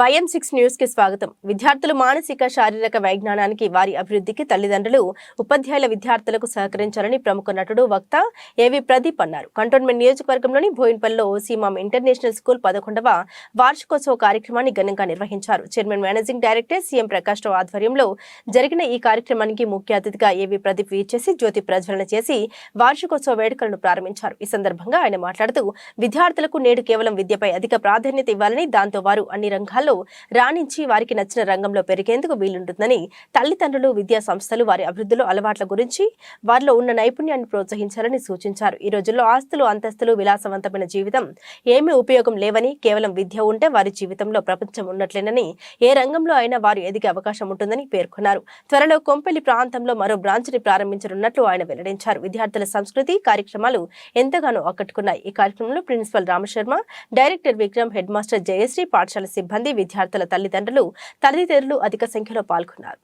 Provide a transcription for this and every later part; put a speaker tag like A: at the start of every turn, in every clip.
A: YM six న్యూస్కి స్వాగతం. విద్యార్థులు మానసిక శారీరక వైజ్ఞానానికి వారి అభివృద్ధికి తల్లిదండ్రులు ఉపాధ్యాయుల విద్యార్థులకు సహకరించాలని ప్రముఖ నటుడు వక్త ఏవి ప్రదీప్ అన్నారు. కంటోన్మెంట్ నియోజకవర్గంలోని భోయిన్పల్లిలో సీమాం ఇంటర్నేషనల్ స్కూల్ పదకొండవ వార్షికోత్సవ కార్యక్రమాన్ని ఘనంగా నిర్వహించారు. Chairman managing director CM Prakash Rao ఆధ్వర్యంలో జరిగిన ఈ కార్యక్రమానికి ముఖ్య అతిథిగా ఏవి ప్రదీప్ వీచేసి జ్యోతి ప్రజ్వలన చేసి వార్షికోత్సవ వేడుకలను ప్రారంభించారు. ఈ సందర్భంగా ఆయన మాట్లాడుతూ విద్యార్థులకు నేడు కేవలం విద్యపై అధిక ప్రాధాన్యత ఇవ్వాలని దాంతో వారు అన్ని రంగాల్లో రాణించి వారికి నచ్చిన రంగంలో పెరిగేందుకు వీలుంటుందని తల్లిదండ్రులు విద్యా సంస్థలు వారి అభివృద్ధిలో అలవాట్ల గురించి వారిలో ఉన్న నైపుణ్యాన్ని ప్రోత్సహించాలని సూచించారు. ఈ రోజుల్లో ఆస్తులు అంతస్తులు విలాసవంతమైన జీవితం ఏమీ ఉపయోగం లేవని కేవలం విద్య ఉంటే వారి జీవితంలో ప్రపంచం ఉన్నట్లేనని ఏ రంగంలో అయినా వారు ఎదిగే అవకాశం ఉంటుందని పేర్కొన్నారు. త్వరలో కొంపెల్లి ప్రాంతంలో మరో బ్రాంచ్ని ప్రారంభించనున్నట్లు ఆయన వెల్లడించారు. విద్యార్థుల సంస్కృతి కార్యక్రమాలు ఎంతగానో ఆకట్టుకున్నాయి. ఈ కార్యక్రమంలో principal Ramasharma director Vikram head master Jayashree పాఠశాల సిబ్బంది విద్యార్థుల తల్లిదండ్రులు తల్లిదండ్రులు అధిక సంఖ్యలో పాల్గొన్నారు.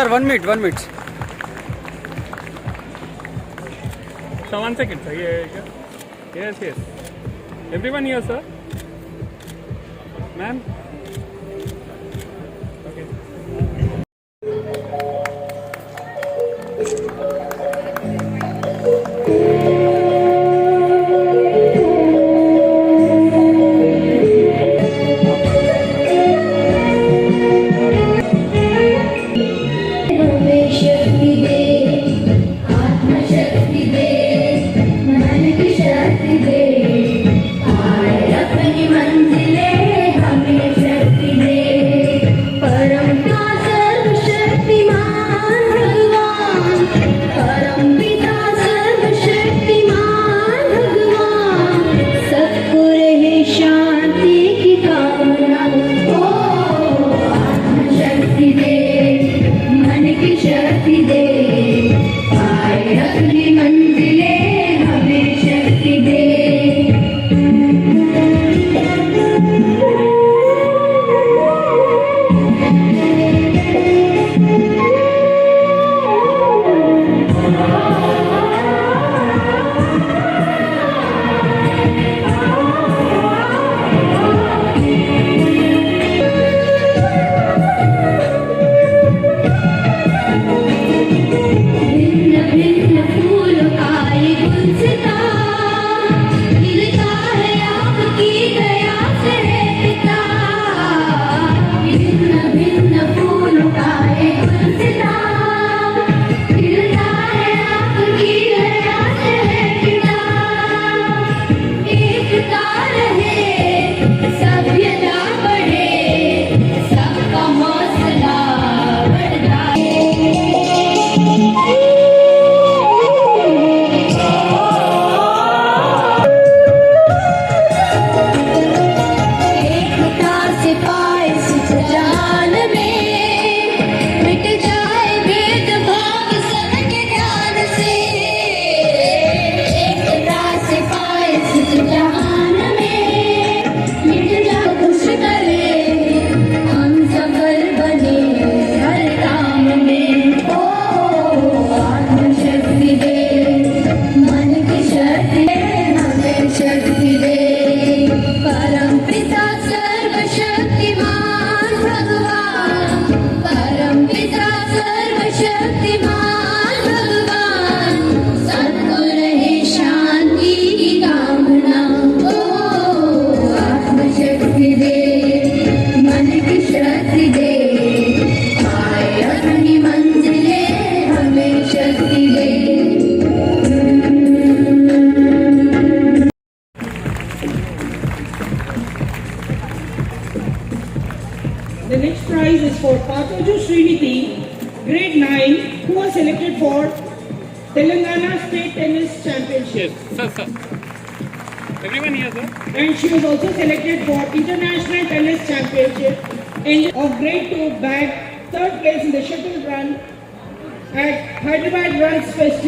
B: Sir, one minute, one minute.
C: So one second, sir. Yeah, yeah. Yes, yes. Everyone here, sir. Ma'am.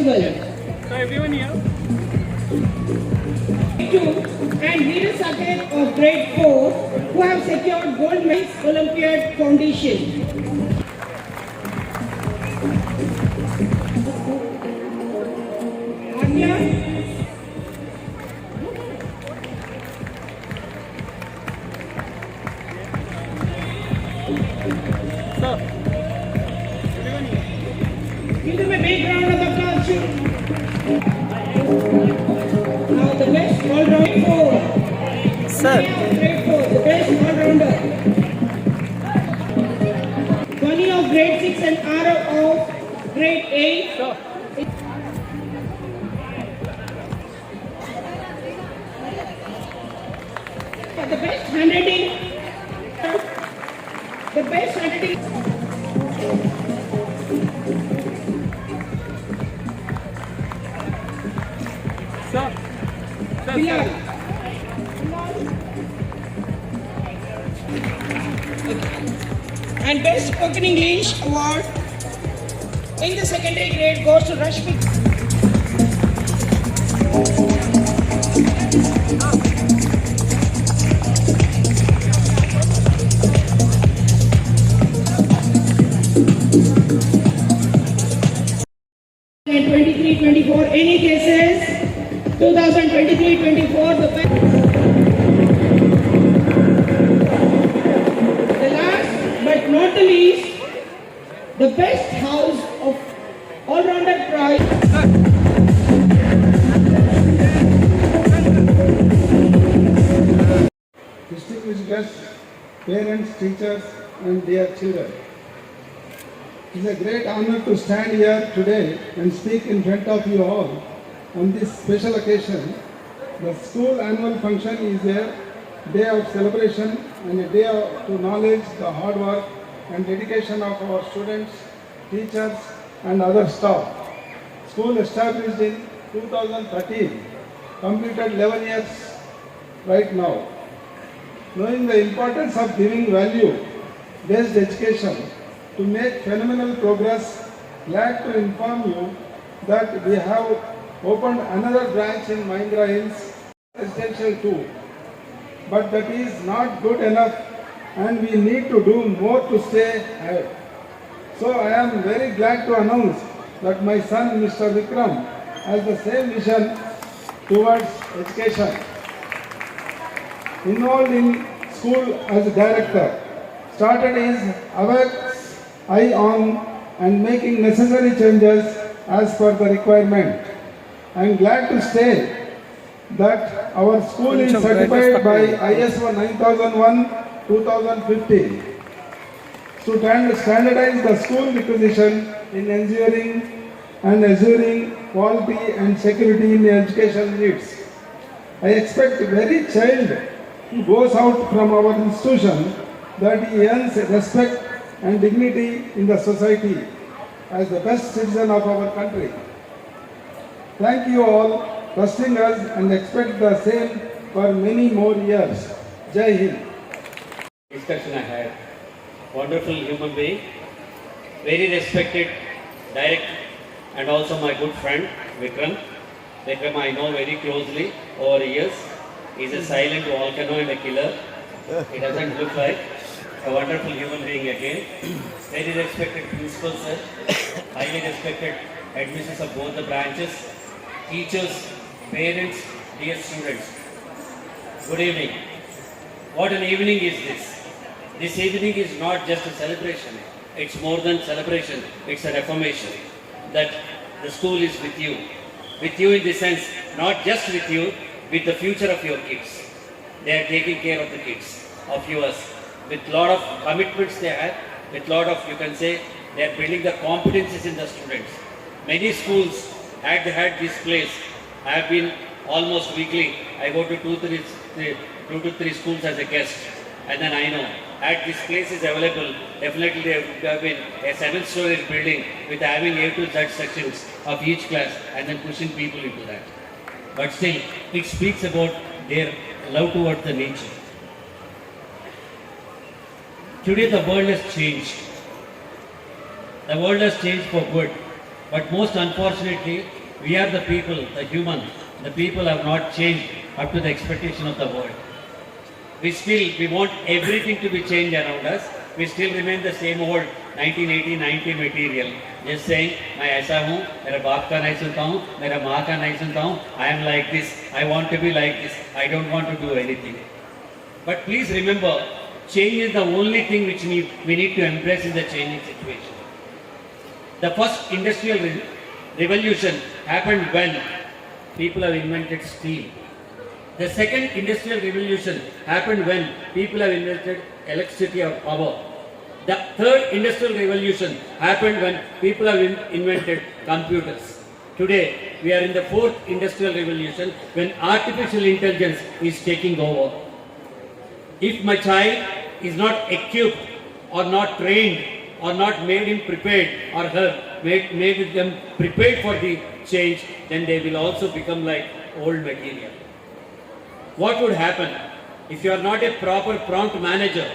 D: Festival.
C: So everyone here.
D: Two and Veera Saket of grade 4 who have secured gold medals Olympiad Foundation.
C: Sir,
D: Grade four, best all-rounder. Bunny of grade six and Ara of grade eight.
C: Sir.
D: For the best handwriting. The best handwriting.
C: Sir. Sir, sir.
D: And best spoken English award in the secondary grade goes to Rashmi.
E: It is a great honor to stand here today and speak in front of you all on this special occasion. The school annual function is a day of celebration and a day to acknowledge the hard work and dedication of our students, teachers, and other staff. School established in 2013, completed 11 years right now. Knowing the importance of giving value-based education to make phenomenal progress, glad to inform you that we have opened another branch in Mahindra Hills Residential too. But that is not good enough and we need to do more to stay ahead. So I am very glad to announce that my son Mr. Vikram has the same vision towards education involved in school as a director, started his awareness eye on and making necessary changes as per the requirement. I am glad to state that our school is certified by ISO 9001 2015 to stand- standardize the school requisition in ensuring and assuring quality and security in the education needs. I expect every child who goes out from our institution that he earns respect and dignity in the society as the best citizen of our country. Thank you all trusting us and expect the same for many more years. Jai Hind.
F: discussion I had. Wonderful human being, very respected director, and also my good friend Vikram. Vikram I know very closely over years. He's a silent volcano and a killer. He doesn't look like a wonderful human being again. Very respected principal sir, highly respected admissions of both the branches, teachers, parents, dear students. Good evening. What an evening is this? This evening is not just a celebration, it's more than celebration, it's a reformation. that the school is with you. With you in the sense, not just with you, with the future of your kids. They are taking care of the kids, of yours, with lot of commitments they have, with lot of, you can say, they are building the competencies in the students. Many schools had had this place. I have been almost weekly. I go to two, three, three, two to three schools as a guest, and then I know at this place is available, definitely there would have been a seven-story building with having A to Z sections of each class and then pushing people into that. But still, it speaks about their love towards the nature. Today the world has changed. The world has changed for good. But most unfortunately, we are the people, the human, the people have not changed up to the expectation of the world. We still, we want everything to be changed around us. We still remain the same old 1980, 90 material. Just saying, मैं ऐसा हूँ मेरा बाप का नहीं सुनता हूँ मेरा माँ का नहीं सुनता हूँ I am like this, I want to be like this, I don't want to do anything. But please remember, change is the only thing which we, we need to embrace in the changing situation. The first industrial re- revolution happened when people have invented steel. The second industrial revolution happened when people have invented electricity or power. The third industrial revolution happened when people have in- invented computers. Today, we are in the fourth industrial revolution when artificial intelligence is taking over. If my child is not equipped or not trained or not made him prepared or her made, made them prepared for the change, then they will also become like old material. What would happen if you are not a proper prompt manager?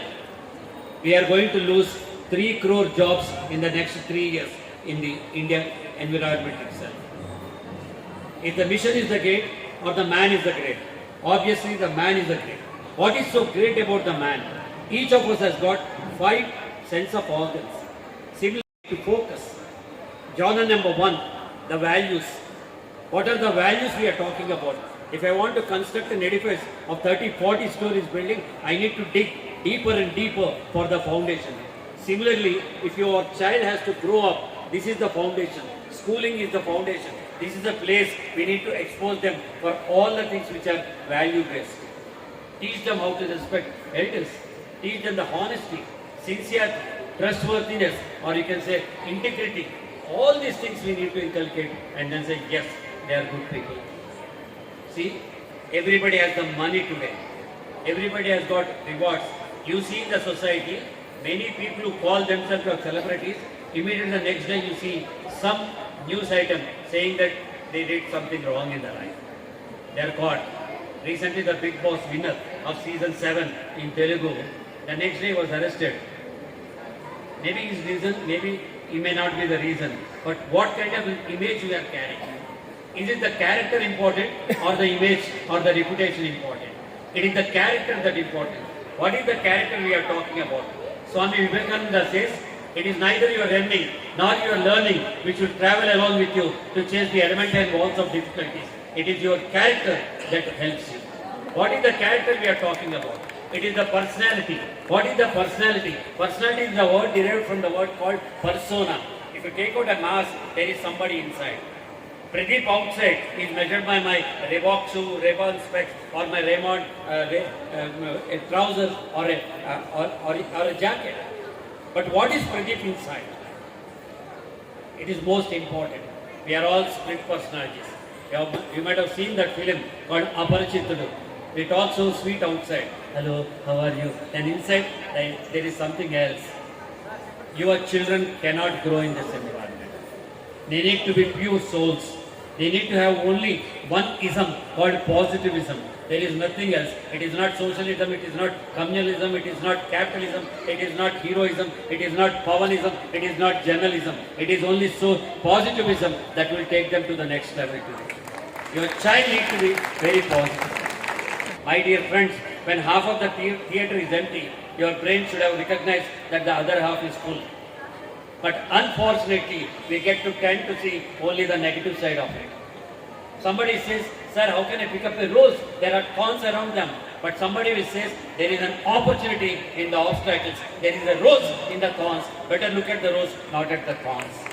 F: We are going to lose 3 crore jobs in the next 3 years in the Indian environment itself. If the mission is the great or the man is the great, obviously the man is the great. What is so great about the man? Each of us has got five sense of organs. Similarly, to focus. Jhana number one, the values. What are the values we are talking about? If I want to construct an edifice of 30, 40 stories building, I need to dig deeper and deeper for the foundation. Similarly, if your child has to grow up, this is the foundation. Schooling is the foundation. This is the place we need to expose them for all the things which are value based. Teach them how to respect elders. Teach them the honesty, sincerity, trustworthiness, or you can say integrity. All these things we need to inculcate and then say, yes, they are good people. See, everybody has the money today. Everybody has got rewards. You see in the society, many people who call themselves celebrities, immediately the next day you see some news item saying that they did something wrong in their life. They are caught. Recently, the Big Boss winner of season 7 in Telugu, the next day was arrested. Maybe his reason, maybe he may not be the reason. But what kind of image we are carrying? Is it the character important or the image or the reputation important? It is the character that important. What is the character we are talking about? Swami Vivekananda says, it is neither your learning nor your learning which will travel along with you to chase the adamantine walls of difficulties. It is your character that helps you. What is the character we are talking about? It is the personality. What is the personality? Personality is the word derived from the word called persona. If you take out a mask, there is somebody inside. Pradeep outside is measured by my Reebok shoe, Ray-Ban specs, or my Raymond uh, Ray, um, a trouser or a, uh, or, or, or a jacket. But what is Pradeep inside? It is most important. We are all split personalities. You, have, you might have seen that film called Aparachitudu. It talk so sweet outside. Hello, how are you? And inside, there is something else. Your children cannot grow in this environment. They need to be pure souls. They need to have only one ism called positivism. There is nothing else. It is not socialism, it is not communalism, it is not capitalism, it is not heroism, it is not Pavanism, it is not journalism. It is only so positivism that will take them to the next level. Your child needs to be very positive. My dear friends, when half of the theatre is empty, your brain should have recognized that the other half is full. But unfortunately, we get to tend to see only the negative side of it. Somebody says, Sir, how can I pick up a rose? There are thorns around them. But somebody will says, There is an opportunity in the obstacles. There is a rose in the thorns. Better look at the rose, not at the thorns.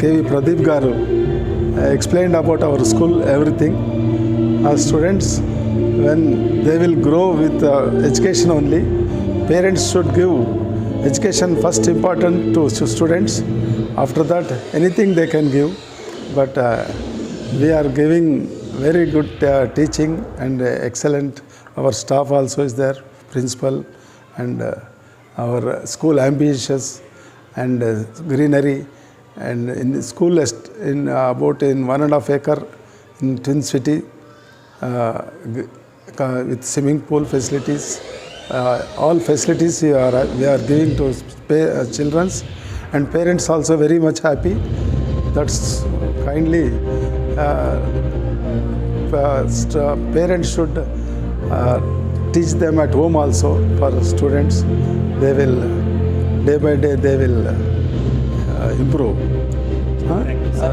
E: KV Pradeep గారు explained about our school everything our students when they will grow with uh, education only parents should give education first important to stu- students after that anything they can give but uh, we are giving very good uh, teaching and uh, excellent our staff also is there principal and in the school in uh, about in one and a half acre in twin city uh, with swimming pool facilities uh, all facilities we are, we are giving to pa- uh, children's and parents also very much happy. That's kindly uh, uh, parents should teach them at home also for students. They will day by day they will improve Huh?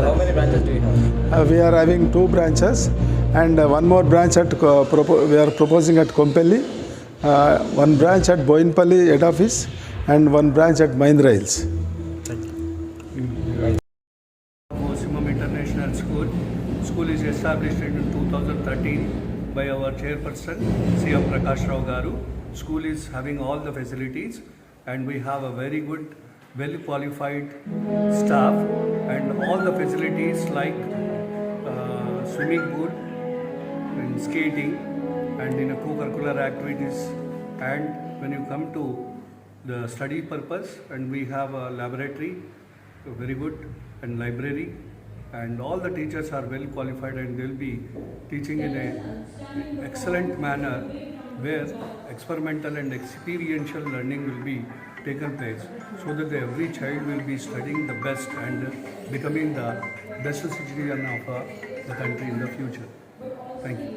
B: how many branches do you have?
E: Uh, we are having two branches and uh, one more branch at uh, propo- we are proposing at Kompelli, uh, one branch at Boinpalli head office and one branch at Mahindra Hills.
G: International School. School is established in 2013 by our chairperson, C.M. Prakash Rao Garu. School is having all the facilities and we have a very good, well qualified staff and all the facilities like uh, swimming pool, and skating and in a co-curricular activities. And when you come to the study purpose and we have a laboratory very good and library and all the teachers are well qualified and they'll be teaching in a excellent manner where experimental and experiential learning will be taken place so that every child will be studying the best and becoming the best citizen of the country in the future. Thank you.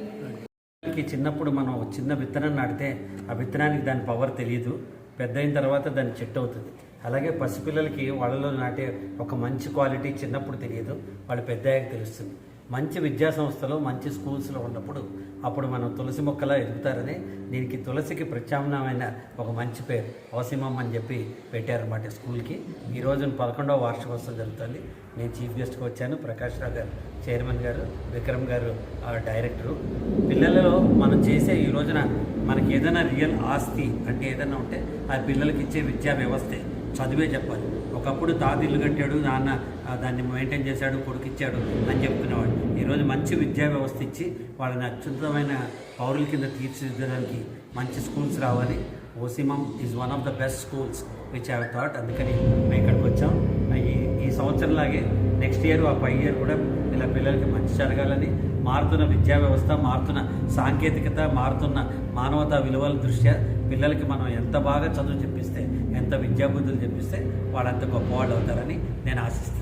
F: చిన్నప్పుడు మనం ఒక చిన్న విత్తనం నాటితే ఆ విత్తనానికి దాని power తెలియదు పెద్ద అయిన తర్వాత దాని చెట్టు అవుతుంది. అలాగే పసిపిల్లలకి వాళ్ళలో నాటే ఒక మంచి క్వాలిటీ చిన్నప్పుడు తెలియదు. వాళ్ళు పెద్ద తెలుస్తుంది. మంచి విద్యా సంస్థలో మంచి స్కూల్స్లో ఉన్నప్పుడు అప్పుడు మనం తులసి మొక్కలా ఎదుగుతారని దీనికి తులసికి ప్రత్యామ్నాయమైన ఒక మంచి పేరు ఓసిమం అని చెప్పి పెట్టారన్నమాట స్కూల్కి. ఈ రోజున పదకొండవ వార్షికోత్సవం జరుగుతుంది. నేను చీఫ్ గెస్ట్గా వచ్చాను. ప్రకాష్ రావు గారు చైర్మన్ గారు విక్రమ్ గారు డైరెక్టరు. పిల్లలలో మనం చేసే ఈ రోజున మనకి ఏదైనా రియల్ ఆస్తి అంటే ఏదైనా ఉంటే ఆ పిల్లలకి ఇచ్చే విద్యా వ్యవస్థే. చదివే చెప్పాలి. ఒకప్పుడు తాత ఇల్లు కట్టాడు నాన్న దాన్ని మెయింటైన్ చేశాడు కొడుకిచ్చాడు అని చెప్తున్నవాడు ఈరోజు మంచి విద్యా వ్యవస్థ ఇచ్చి వాళ్ళని అత్యుత్తమైన పౌరుల కింద తీర్చిదిద్దడానికి మంచి స్కూల్స్ రావాలి. Ocimum is one of the best schools which have thought అందుకని మేము ఇక్కడికి వచ్చాం. ఈ ఈ సంవత్సరంలాగే నెక్స్ట్ ఇయర్ ఆ పై ఇయర్ కూడా ఇలా పిల్లలకి మంచి జరగాలని మారుతున్న విద్యా వ్యవస్థ మారుతున్న సాంకేతికత మారుతున్న మానవతా విలువల దృష్ట్యా పిల్లలకి మనం ఎంత బాగా చదువు చెప్పిస్తే ఎంత విద్యాబుద్ధులు చెప్పిస్తే వాళ్ళంత గొప్పవాళ్ళు అవుతారని నేను ఆశిస్తాను